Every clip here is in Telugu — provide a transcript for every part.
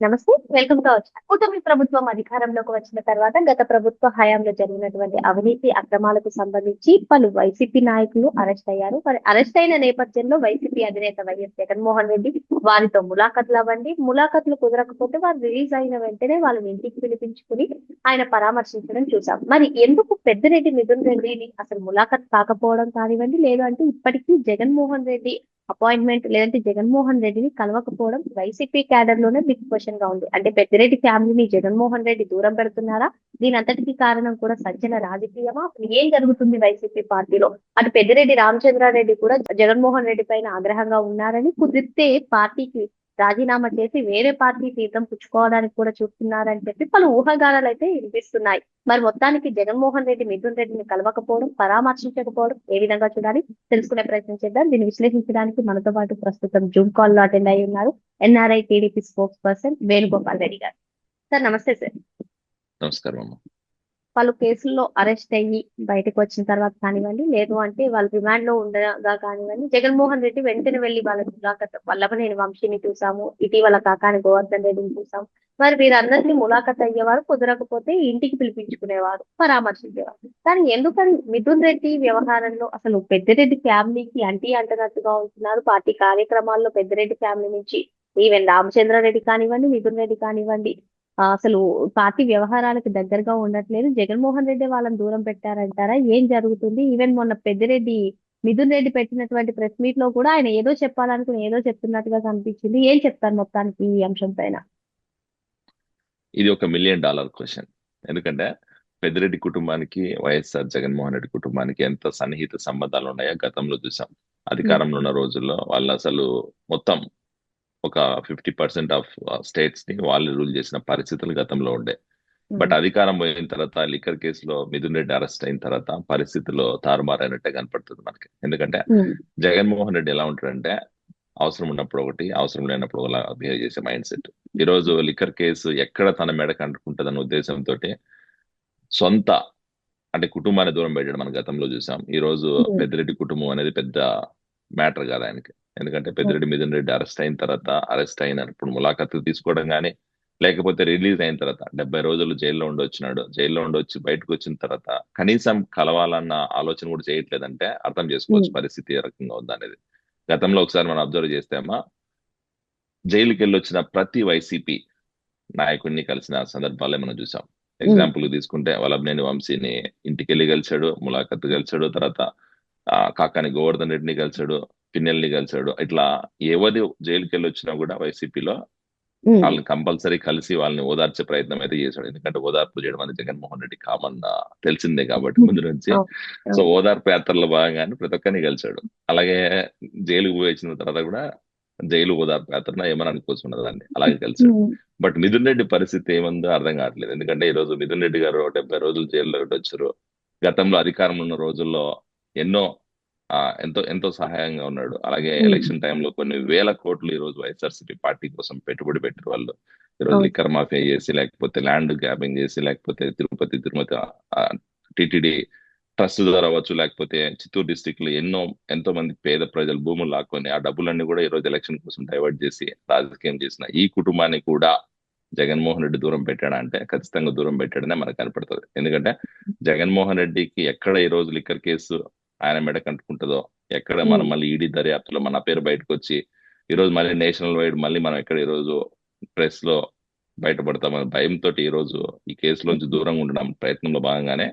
నమస్తే వెల్కమ్ కావచ్చు కూటమి ప్రభుత్వం అధికారంలోకి వచ్చిన తర్వాత గత ప్రభుత్వ హయాంలో జరిగినటువంటి అవినీతి అక్రమాలకు సంబంధించి పలు వైసీపీ నాయకులు అరెస్ట్ అయ్యారు. మరి అరెస్ట్ అయిన నేపథ్యంలో వైసీపీ అధినేత వైఎస్ జగన్మోహన్ రెడ్డి వారితో ములాఖతులు అవ్వండి. ములాఖతులు కుదరకపోతే వారు రిలీజ్ అయిన వెంటనే వాళ్ళని ఇంటికి పిలిపించుకుని ఆయన పరామర్శించడం చూసాం మరి ఎందుకు పెద్దరెడ్డి మిథున్ రెడ్డిని అసలు ములాఖత్ కాకపోవడం కానివ్వండి లేదు అంటే ఇప్పటికీ జగన్మోహన్ రెడ్డి అపాయింట్మెంట్ లేదంటే జగన్మోహన్ రెడ్డిని కలవకపోవడం వైసీపీ క్యాడర్లోనే బిగ్ క్వశ్చన్గా ఉంది. అంటే పెద్దిరెడ్డి ఫ్యామిలీని జగన్మోహన్ రెడ్డి దూరం పెడుతున్నారా? దీని అంతటికి కారణం కూడా సజ్జన రాజకీయమా? ఏం జరుగుతుంది వైసీపీ పార్టీలో? అటు పెద్దిరెడ్డి రామచంద్రారెడ్డి కూడా జగన్మోహన్ రెడ్డి పైన ఆగ్రహంగా ఉన్నారని కుదిరితే పార్టీకి రాజీనామా చేసి వేరే పార్టీ తీర్థం పుచ్చుకోవడానికి కూడా చూస్తున్నారని చెప్పి పలు ఊహాగానాలు అయితే వినిపిస్తున్నాయి. మరి మొత్తానికి జగన్మోహన్ రెడ్డి మిథున్ రెడ్డిని కలవకపోవడం పరామర్శించకపోవడం ఏ విధంగా చూడాలి? తెలుసుకునే ప్రయత్నం చేద్దాం. దీన్ని విశ్లేషించడానికి మనతో పాటు ప్రస్తుతం జూమ్ కాల్లో అటెండ్ అయి ఉన్నారు NRI TDP spokesperson Venugopal Reddy garu. Sir నమస్తే సార్. నమస్కారం వాళ్ళు కేసుల్లో అరెస్ట్ అయ్యి బయటకు వచ్చిన తర్వాత కానివ్వండి లేదు అంటే వాళ్ళు రిమాండ్లో ఉండగా కానివ్వండి జగన్మోహన్ రెడ్డి వెంటనే వెళ్ళి వాళ్ళ ములాఖత్ వల్లభనేని వంశీని చూసాము ఇటీవల కాకాని గోవర్ధన్ రెడ్డిని చూసాము. మరి వీరందరినీ ములాఖత్ అయ్యేవారు కుదరకపోతే ఇంటికి పిలిపించుకునేవారు పరామర్శించేవారు. కానీ ఎందుకని మిథున్ రెడ్డి వ్యవహారంలో అసలు పెద్దరెడ్డి ఫ్యామిలీకి అంటీ అంటనట్టుగా ఉంటున్నారు? పార్టీ కార్యక్రమాల్లో పెద్దరెడ్డి ఫ్యామిలీ నుంచి ఈవెన్ రామచంద్రారెడ్డి కానివ్వండి మిథున్ రెడ్డి కానివ్వండి అసలు పార్టీ వ్యవహారాలకు దగ్గరగా ఉండట్లేదు. జగన్మోహన్ రెడ్డి వాళ్ళని దూరం పెట్టారంటారా? ఏం జరుగుతుంది? ఈవెన్ మొన్న పెద్దిరెడ్డి మిథున్ రెడ్డి పెట్టినటువంటి ప్రెస్ మీట్లో కూడా ఆయన ఏదో చెప్పాలనుకుని ఏదో చెప్తున్నట్టుగా కనిపించింది. ఏం చెప్తారు మొత్తానికి ఈ అంశం పైన? ఇది ఒక మిలియన్ డాలర్ క్వశ్చన్ ఎందుకంటే పెద్దిరెడ్డి కుటుంబానికి వైఎస్ఆర్ జగన్మోహన్ రెడ్డి కుటుంబానికి ఎంత సన్నిహిత సంబంధాలు ఉన్నాయో గతంలో చూసాం. అధికారంలో ఉన్న రోజుల్లో వాళ్ళు అసలు మొత్తం ఒక ఫిఫ్టీ పర్సెంట్ ఆఫ్ స్టేట్స్ని వాళ్ళు రూల్ చేసిన పరిస్థితులు గతంలో ఉండే. బట్ అధికారం పోయిన తర్వాత లిక్కర్ కేసులో మిథున్ రెడ్డి అరెస్ట్ అయిన తర్వాత పరిస్థితుల్లో తారుమారైనట్టే కనపడుతుంది మనకి. ఎందుకంటే జగన్మోహన్ రెడ్డి ఎలా ఉంటాడంటే అవసరం ఉన్నప్పుడు ఒకటి అవసరం లేనప్పుడు ఒకలా బిహేవ్ చేసే మైండ్ సెట్. ఈ రోజు లిక్కర్ కేసు ఎక్కడ తన మెడకు అంటుకుంటుందన్న ఉద్దేశంతో సొంత అంటే కుటుంబాన్ని దూరం పెట్టడం మన గతంలో చూసాం. ఈ రోజు. పెద్దిరెడ్డి కుటుంబం అనేది పెద్ద మ్యాటర్ కాదు ఆయనకి. ఎందుకంటే పెద్దిరెడ్డి మిథున్ రెడ్డి అరెస్ట్ అయిన తర్వాత అరెస్ట్ అయినప్పుడు ములాఖత్తు తీసుకోవడం కానీ లేకపోతే రిలీజ్ అయిన తర్వాత డెబ్బై రోజులు జైల్లో ఉండి వచ్చినాడు జైల్లో ఉండి వచ్చి బయటకు వచ్చిన తర్వాత కనీసం కలవాలన్న ఆలోచన కూడా చేయట్లేదంటే అర్థం చేసుకోవచ్చు. పరిస్థితి ఏ రకంగా ఉందనేది. గతంలో ఒకసారి మనం అబ్జర్వ్ చేస్తే అమ్మా జైలుకి వెళ్ళి వచ్చిన ప్రతి వైసీపీ నాయకుడిని కలిసిన సందర్భాలే మనం చూసాం. ఎగ్జాంపుల్ తీసుకుంటే వల్లభనేని వంశీని ఇంటికి వెళ్ళి కలిశాడు ములాఖత్ కలిశాడు తర్వాత ఆ, కాకాని గోవర్ధన్ రెడ్డిని కలిశాడు పిన్నెల్ని కలిశాడు ఇట్లా ఎవరి జైలుకి వెళ్ళి వచ్చినా కూడా వైసీపీలో వాళ్ళని కంపల్సరీ కలిసి వాళ్ళని ఓదార్చే ప్రయత్నం అయితే చేశాడు. ఎందుకంటే ఓదార్పు చేయడం అనేది జగన్మోహన్ రెడ్డి కామన్ తెలిసిందే కాబట్టి ముందు నుంచి. సో ఓదార్పు యాత్రలో భాగంగానే ప్రతి ఒక్కరిని కలిశాడు. అలాగే జైలుకు పోయి వచ్చిన తర్వాత కూడా జైలు ఓదార్పు యాత్రన ఏమని అనుకోవచ్చు దాన్ని అలాగే కలిశాడు. బట్ మిథున్ రెడ్డి పరిస్థితి ఏముందో అర్థం కావట్లేదు. ఎందుకంటే ఈ రోజు మిథున్ రెడ్డి గారు డెబ్బై రోజులు జైల్లో వచ్చారు. గతంలో అధికారంలో ఉన్న రోజుల్లో ఎన్నో ఎంతో ఎంతో సహాయంగా ఉన్నాడు అలాగే. ఎలక్షన్ టైంలో కొన్ని వేల కోట్లు ఈ రోజు వైఎస్ఆర్సీపీ పార్టీ కోసం పెట్టుబడి పెట్టారు వాళ్ళు ఈ రోజు అవును. లిక్కర్ మాఫియా చేసి లేకపోతే ల్యాండ్ గ్యాపింగ్ చేసి లేకపోతే తిరుపతి తిరుమతి టిటిడి ట్రస్ట్ ద్వారా అవ్వచ్చు లేకపోతే చిత్తూరు డిస్టిక్లో ఎన్నో ఎంతో మంది పేద ప్రజలు భూములు లాక్కొని ఆ డబ్బులన్నీ కూడా ఈ రోజు ఎలక్షన్ కోసం డైవర్ట్ చేసి రాజకీయం చేసిన ఈ కుటుంబాన్ని కూడా జగన్మోహన్ రెడ్డి దూరం పెట్టాడా అంటే ఖచ్చితంగా దూరం పెట్టాడనే మనకు కనపడుతుంది ఎందుకంటే జగన్మోహన్ రెడ్డికి ఎక్కడ ఈ రోజు లిక్కర్ కేసు ఆయన మెడ కంటుకుంటుందో ఎక్కడ మనం. మళ్ళీ ఈడీ దర్యాప్తులో మన పేరు బయటకు వచ్చి ఈ రోజు మళ్ళీ నేషనల్ వైడ్ మళ్ళీ మనం ఎక్కడ ఈ రోజు ప్రెస్లో బయటపడతామని భయంతో ఈ రోజు ఈ కేసులోంచి దూరంగా ఉండడం ప్రయత్నంలో భాగంగానే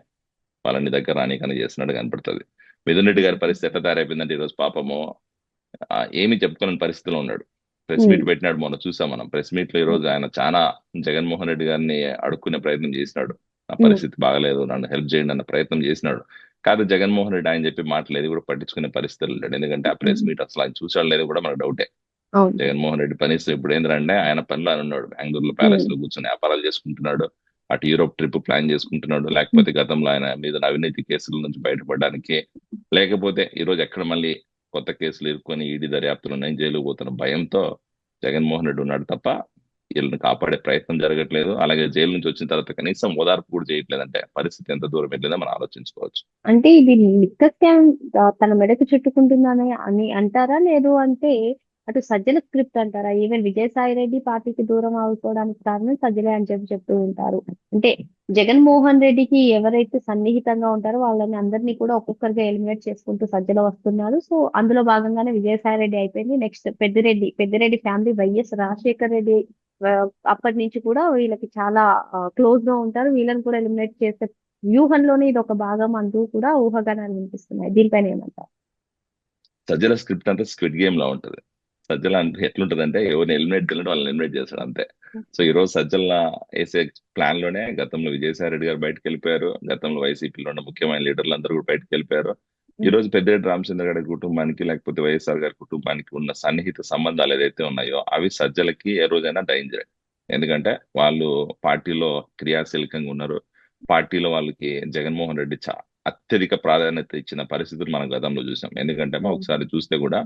వాళ్ళని దగ్గర రానికని చేస్తున్నట్టు కనపడుతుంది మిథున్ రెడ్డి గారి పరిస్థితి ఎట్లా తయారైపోయిందంటే ఈ రోజు పాపము ఏమీ చెప్పుకోలేని పరిస్థితిలో ఉన్నాడు ప్రెస్ మీట్. పెట్టినాడు మొన్న చూసాం మనం ప్రెస్ మీట్లో ఈ రోజు ఆయన చాలా జగన్మోహన్ రెడ్డి గారిని అడుక్కునే ప్రయత్నం చేసినాడు నా. పరిస్థితి బాగలేదు నన్ను హెల్ప్ చేయండి అన్న ప్రయత్నం చేసినాడు కాదు జగన్మోహన్ రెడ్డి ఆయన చెప్పి మాటలేదు కూడా పట్టించుకునే పరిస్థితులు లేడు. ఎందుకంటే ఆ ప్రెస్. మీట్ అసలు ఆయన చూసాడు లేదు కూడా మనకు డౌటే. జగన్మోహన్ రెడ్డి పనిస్తూ ఇప్పుడు ఏంటంటే ఆయన పనిలో ఆయన ఉన్నాడు. బెంగళూరులో ప్యాలెస్లో కూర్చొని వ్యాపారాలు చేసుకుంటున్నాడు. అటు యూరోప్ ట్రిప్ ప్లాన్ చేసుకుంటున్నాడు. లేకపోతే గతంలో ఆయన మీద అవినీతి కేసుల నుంచి బయటపడడానికి. లేకపోతే ఈ రోజు ఎక్కడ మళ్ళీ కొత్త కేసులు ఇరుక్కొని ఈడీ దర్యాప్తులు ఉన్నాయి జైలుకు పోతున్న భయంతో జగన్మోహన్ రెడ్డి ఉన్నాడు తప్ప వీళ్ళని కాపాడే ప్రయత్నం జరగట్లేదు. అలాగే జైలు నుంచి వచ్చిన తర్వాత కనీసం ఓదార్పు కూడా చేయట్లేదంటే పరిస్థితి ఎంత దూరం వెళ్ళిందో మనం ఆలోచించుకోవచ్చు. అంటే ఇది లిక్కర్ స్కామ్ తన మెడకు చుట్టుకుంటుందని అని అంటారా? లేదు అంటే అటు సజ్జల స్క్రిప్ట్ అంటారా? ఈవెన్ విజయసాయి రెడ్డి పార్టీకి దూరం అవుకోవడానికి కారణం సజ్జలే అని చెప్పి చెప్తూ ఉంటారు. అంటే జగన్మోహన్ రెడ్డికి ఎవరైతే సన్నిహితంగా ఉంటారో వాళ్ళని అందరినీ కూడా ఒక్కొక్కరిగా ఎలిమినేట్ చేసుకుంటూ సజ్జల వస్తున్నారు. సో అందులో భాగంగానే విజయసాయి రెడ్డి అయిపోయింది. Next Peddireddy Peddireddy family YS Rajasekhar Reddy అప్పటి నుంచి కూడా వీళ్ళకి చాలా క్లోజ్గా ఉంటారు. వీళ్ళని కూడా ఎలిమినేట్ చేసే వ్యూహంలోనే ఇది ఒక భాగం అంటూ కూడా ఊహాగానాలు వినిపిస్తున్నాయి. దీనిపైన ఏమంటారు? సజ్జల స్క్రిప్ట్ అంటే స్క్విడ్ గేమ్ లా ఉంటది. సజ్జల అంటే ఎట్లుంటది అంటే ఎవరిని ఎలిమినేట్ చేయాలంటే వాళ్ళని ఎలిమినేట్ చేస్తాడు అంతే. సో ఈ రోజు సజ్జల వేసే ప్లాన్లోనే గతంలో విజయసాయి రెడ్డి గారు బయటకు వెళ్ళిపోయారు గతంలో వైసీపీలో ఉన్న ముఖ్యమైన లీడర్లు అందరూ కూడా బయటకు వెళ్ళిపోయారు ఈ రోజు పెద్దిరెడ్డి రామచంద్ర గారి కుటుంబానికి లేకపోతే వైఎస్ఆర్ గారి కుటుంబానికి ఉన్న సన్నిహిత సంబంధాలు ఏదైతే ఉన్నాయో అవి సజ్జలకి ఏ రోజైనా డేంజర్ ఎందుకంటే వాళ్ళు పార్టీలో క్రియాశీలకంగా ఉన్నారు. పార్టీలో వాళ్ళకి జగన్మోహన్ రెడ్డి చా అత్యధిక ప్రాధాన్యత ఇచ్చిన పరిస్థితులు మనం గతంలో చూసాం. ఎందుకంటే ఒకసారి చూస్తే కూడా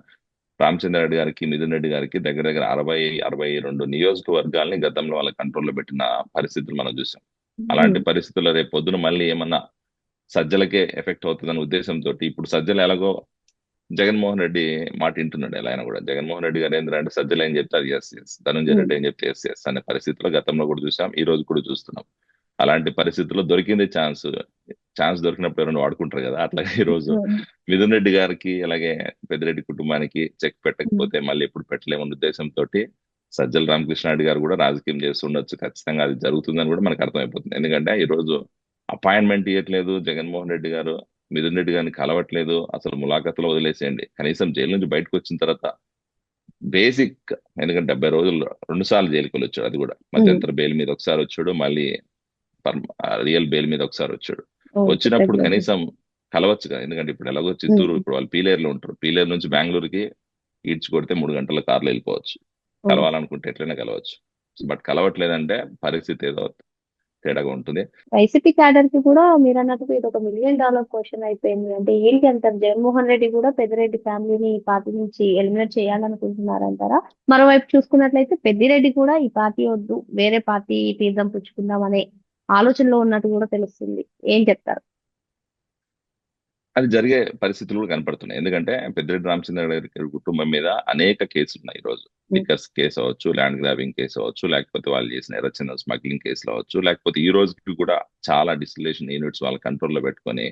రెడ్డి గారికి మిథున్ రెడ్డి గారికి దగ్గర దగ్గర అరవై అరవై రెండు నియోజకవర్గాల్ని గతంలో వాళ్ళ కంట్రోల్లో పెట్టిన పరిస్థితులు మనం చూసాం. అలాంటి పరిస్థితుల్లో రేపు పొద్దున మళ్ళీ ఏమన్నా సజ్జలకే ఎఫెక్ట్ అవుతుందనే ఉద్దేశంతో ఇప్పుడు సజ్జలు ఎలాగో జగన్మోహన్ రెడ్డి మాట వింటున్నాడు ఎలా అయినా కూడా. జగన్మోహన్ రెడ్డి గారు ఏంటంటే సజ్జలు ఏం చెప్తే అది ఎస్ ఎస్ ధనంజయ రెడ్డి ఏం చెప్తే ఎస్ ఎస్ అనే పరిస్థితిలో గతంలో కూడా చూసాం ఈ రోజు కూడా చూస్తున్నాం. అలాంటి పరిస్థితుల్లో దొరికింది ఛాన్స్. ఛాన్స్ దొరికినప్పుడు ఎవరైనా వాడుకుంటారు కదా అట్లాగే ఈ రోజు మిథున్ రెడ్డి గారికి అలాగే పెద్దిరెడ్డి కుటుంబానికి చెక్ పెట్టకపోతే మళ్ళీ ఎప్పుడు పెట్టలేమన్న ఉద్దేశంతో సజ్జల రామకృష్ణారెడ్డి గారు కూడా రాజకీయం చేస్తుండొచ్చు ఖచ్చితంగా అది జరుగుతుందని కూడా మనకు అర్థమైపోతుంది. ఎందుకంటే ఈ రోజు అపాయింట్మెంట్ ఇవ్వట్లేదు జగన్మోహన్ రెడ్డి గారు మిథున్ రెడ్డి గారిని కలవట్లేదు అసలు ములాఖతులో వదిలేసేయండి. కనీసం జైలు నుంచి బయటకు వచ్చిన తర్వాత బేసిక్ ఎందుకంటే డెబ్బై రోజులు రెండు సార్లు జైలుకి వచ్చాడు అది కూడా. మధ్యంతర బెయిల్ మీద ఒకసారి వచ్చాడు మళ్ళీ రియల్ బెయిల్ మీద ఒకసారి వచ్చాడు. వచ్చినప్పుడు కనీసం కలవచ్చు కదా ఎందుకంటే ఇప్పుడు ఎలాగో చిత్తూరు ఇప్పుడు వాళ్ళు పీలేరులో ఉంటారు. పీలేరు నుంచి బెంగళూరుకి ఈడ్చి కొడితే మూడు గంటల కార్లో వెళ్ళిపోవచ్చు. కలవాలనుకుంటే ఎట్లయినా కలవచ్చు. బట్ కలవట్లేదంటే పరిస్థితి ఏదో తేడాగా ఉంటుంది. వైసీపీ క్యాడర్కి కూడా మీరు అన్నట్టుగా ఇది ఒక మిలియన్ డాలర్ క్వశ్చన్ అయిపోయింది. అంటే ఏంటి అంటారు? జగన్మోహన్ రెడ్డి కూడా పెద్దిరెడ్డి ఫ్యామిలీని ఈ పార్టీ నుంచి ఎలిమినేట్ చేయాలనుకుంటున్నారంటారా? మరోవైపు చూసుకున్నట్లయితే పెద్దిరెడ్డి కూడా ఈ పార్టీ వద్దు వేరే పార్టీ తీర్థం పుచ్చుకుందాం అనే ఆలోచనలో ఉన్నట్టు కూడా తెలుస్తుంది. ఏం చెప్తారు? అది జరిగే పరిస్థితులు కూడా కనపడుతున్నాయి. ఎందుకంటే పెద్దిరెడ్డి రామచంద్ర గారి కుటుంబం మీద అనేక కేసులు ఉన్నాయి ఈ రోజు. లిక్కర్స్ కేసు అవ్వచ్చు ల్యాండ్ గ్రాబింగ్ కేసు అవ్వచ్చు లేకపోతే వాళ్ళు చేసిన ఎర్రచంద స్మగ్లింగ్ కేసులు అవ్వచ్చు లేకపోతే ఈ రోజుకి కూడా చాలా డిస్టిలేషన్ యూనిట్స్ వాళ్ళ కంట్రోల్లో పెట్టుకొని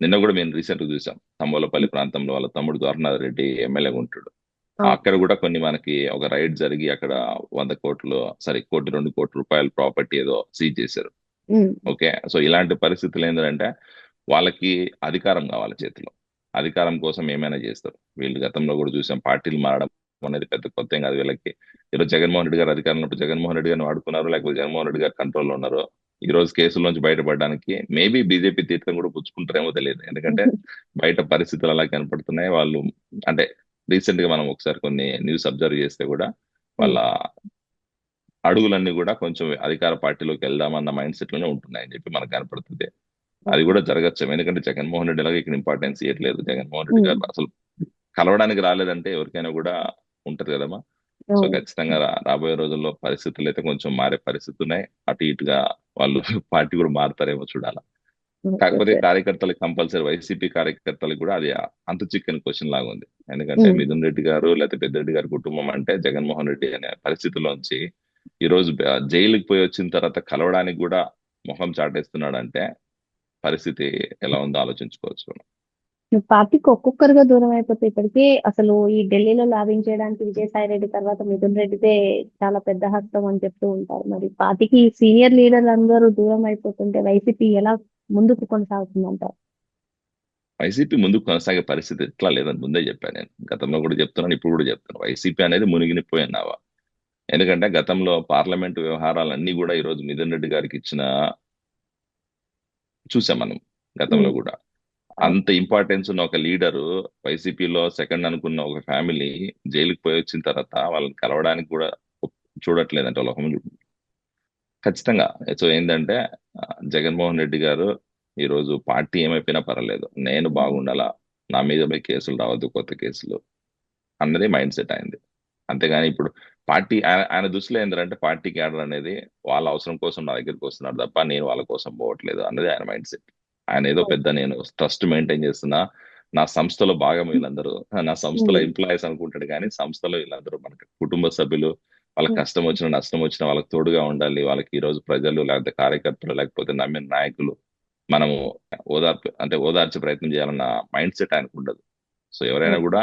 నిన్న కూడా మేము రీసెంట్గా చూసాం. తంబోలపల్లి ప్రాంతంలో వాళ్ళ తమ్ముడు ద్వారనాథ్ రెడ్డి ఎమ్మెల్యేగా ఉంటాడు అక్కడ కూడా కొన్ని మనకి ఒక రైడ్ జరిగి అక్కడ వంద కోట్లు సారీ కోటి రెండు కోట్ల రూపాయల ప్రాపర్టీ ఏదో సీజ్ చేశారు. ఓకే సో ఇలాంటి పరిస్థితులు ఏంటంటే వాళ్ళకి అధికారం కావాలి చేతిలో. అధికారం కోసం ఏమైనా చేస్తారు. వీళ్ళు గతంలో కూడా చూసాం పార్టీలు మారడం అనేది పెద్ద కొత్త కాదు వీళ్ళకి. ఈరోజు జగన్మోహన్ రెడ్డి గారు అధికారంలో ఉన్నప్పుడు జగన్మోహన్ రెడ్డి గారిని వాడుకున్నారు లేకపోతే జగన్మోహన్ రెడ్డి గారు కంట్రోల్లో ఉన్నారు ఈ రోజు కేసుల నుంచి బయటపడడానికి మేబీ బీజేపీ తీర్థం కూడా పుచ్చుకుంటారేమో తెలియదు. ఎందుకంటే బయట పరిస్థితులు అలా కనపడుతున్నాయి. వాళ్ళు అంటే రీసెంట్గా మనం ఒకసారి కొన్ని న్యూస్ అబ్జర్వ్ చేస్తే కూడా వాళ్ళ అడుగులన్నీ కూడా కొంచెం అధికార పార్టీలోకి వెళ్దామన్న మైండ్ సెట్లోనే ఉంటున్నాయని చెప్పి మనకు కనపడుతుంది. అది కూడా జరగచ్చు ఎందుకంటే జగన్మోహన్ రెడ్డి లాగా ఇక్కడ ఇంపార్టెన్స్ ఇవ్వట్లేదు జగన్మోహన్ రెడ్డి గారు అసలు కలవడానికి రాలేదంటే ఎవరికైనా కూడా ఉంటది కదమ్మా. సో ఖచ్చితంగా రాబోయే రోజుల్లో పరిస్థితులు అయితే కొంచెం మారే పరిస్థితి ఉన్నాయి. అటు ఇటుగా వాళ్ళు పార్టీ కూడా మారుతారేమో చూడాల. కాకపోతే కార్యకర్తలకు కంపల్సరీ వైసీపీ కార్యకర్తలకు కూడా అది అంత చిక్కని క్వశ్చన్ లాగా ఉంది. ఎందుకంటే మిథున్ రెడ్డి గారు లేకపోతే పెద్దిరెడ్డి గారి కుటుంబం అంటే జగన్మోహన్ రెడ్డి అనే పరిస్థితిలోంచి ఈ రోజు జైలుకి పోయి వచ్చిన తర్వాత కలవడానికి కూడా ముఖం చాటేస్తున్నాడు అంటే పరిస్థితి ఎలా ఉందో ఆలోచించుకోవచ్చు పార్టీకి ఒక్కొక్కరుగా దూరం అయిపోతే ఇప్పటికే అసలు ఈ ఢిల్లీలో లాభింగ్ చేయడానికి విజయసాయి రెడ్డి తర్వాత మిథున్ రెడ్డిదే చాలా పెద్ద హస్తం అని చెప్తూ ఉంటారు. మరి పార్టీకి సీనియర్ లీడర్లు అందరూ దూరం అయిపోతుంటే వైసీపీ ఎలా ముందుకు కొనసాగుతుందంటారు? వైసీపీ ముందుకు కొనసాగే పరిస్థితి ఎట్లా లేదని ముందే చెప్పాను నేను. గతంలో కూడా చెప్తున్నాను ఇప్పుడు కూడా చెప్తాను వైసీపీ అనేది మునిగినిపోయినావా ఎందుకంటే గతంలో పార్లమెంటు వ్యవహారాలన్నీ కూడా ఈరోజు మిథున్ రెడ్డి గారికి ఇచ్చిన చూసాం మనం గతంలో కూడా. అంత ఇంపార్టెన్స్ ఉన్న ఒక లీడరు వైసీపీలో సెకండ్ అనుకున్న ఒక ఫ్యామిలీ జైలుకి పోయి వచ్చిన తర్వాత వాళ్ళని కలవడానికి కూడా చూడట్లేదంటే వాళ్ళ ఖచ్చితంగా. సో ఏంటంటే జగన్మోహన్ రెడ్డి గారు ఈరోజు పార్టీ ఏమైపోయినా పర్వాలేదు. నేను బాగుండాలా? నా మీద కేసులు రావద్దు కొత్త కేసులు. అన్నది మైండ్ సెట్ అయింది. అంతేగాని ఇప్పుడు పార్టీ ఆయన దృష్టిలో ఏంటంటే పార్టీ క్యాడర్ అనేది వాళ్ళ అవసరం కోసం నా దగ్గరికి వస్తున్నాడు తప్ప నేను వాళ్ళ కోసం పోవట్లేదు అన్నది ఆయన మైండ్ సెట్ ఆయన ఏదో పెద్ద నేను ట్రస్ట్ మెయింటైన్ చేస్తున్నా నా సంస్థలో భాగం వీళ్ళందరూ నా సంస్థలో. ఎంప్లాయీస్ అనుకుంటాడు కానీ సంస్థలో వీళ్ళందరూ మనకి కుటుంబ సభ్యులు వాళ్ళ Hmm. కష్టం వచ్చిన నష్టం వచ్చిన వాళ్ళకి తోడుగా ఉండాలి వాళ్ళకి ఈ రోజు ప్రజలు లేకపోతే కార్యకర్తలు లేకపోతే నమ్మిన నాయకులు మనము ఓదార్పు అంటే ఓదార్చే ప్రయత్నం చేయాలన్న మైండ్ సెట్ ఆయనకు ఉండదు సో ఎవరైనా. కూడా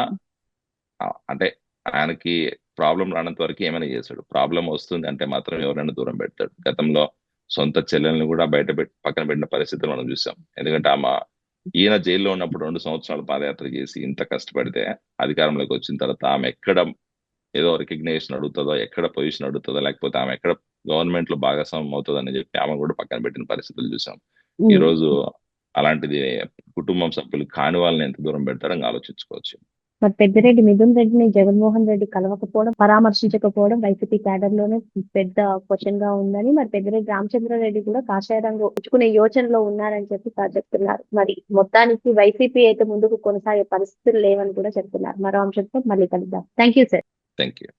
అంటే ఆయనకి ప్రాబ్లం రానంత వరకు ఏమైనా చేశాడు. ప్రాబ్లం వస్తుంది అంటే మాత్రం ఎవరైనా దూరం పెడతాడు. గతంలో సొంత చెల్లెల్ని కూడా బయట పెట్టి పక్కన పెట్టిన పరిస్థితులు మనం చూసాం. ఎందుకంటే ఆమె ఈయన జైల్లో ఉన్నప్పుడు రెండు సంవత్సరాలు పాదయాత్ర చేసి ఇంత కష్టపడితే అధికారంలోకి వచ్చిన తర్వాత ఆమె ఎక్కడ ఏదో రికగ్నేషన్ అడుగుతుందో ఎక్కడ పొజిషన్ అడుగుతుందో లేకపోతే ఆమె ఎక్కడ గవర్నమెంట్లో భాగస్వామ్యం అవుతుందని చెప్పి ఆమె కూడా పక్కన పెట్టిన పరిస్థితులు చూసాం. ఈ రోజు అలాంటిది కుటుంబం సభ్యులు కాని వాళ్ళని ఎంత దూరం పెడతారని ఆలోచించుకోవచ్చు. మరి పెద్దిరెడ్డి మిథున్ రెడ్డిని జగన్మోహన్ రెడ్డి కలవకపోవడం పరామర్శించకపోవడం వైసీపీ క్యాడర్లోనే పెద్ద క్వశ్చన్గా ఉందని మరి పెద్దిరెడ్డి రామచంద్రారెడ్డి కూడా కాషాయ రంగు ఉంచుకునే యోచనలో ఉన్నారని చెప్పి సార్ చెప్తున్నారు. మరి మొత్తానికి వైసీపీ అయితే ముందుకు కొనసాగే పరిస్థితులు లేవని కూడా చెప్తున్నారు. మరో అంశంతో మళ్ళీ కలుద్దాం. Thank you sir thank you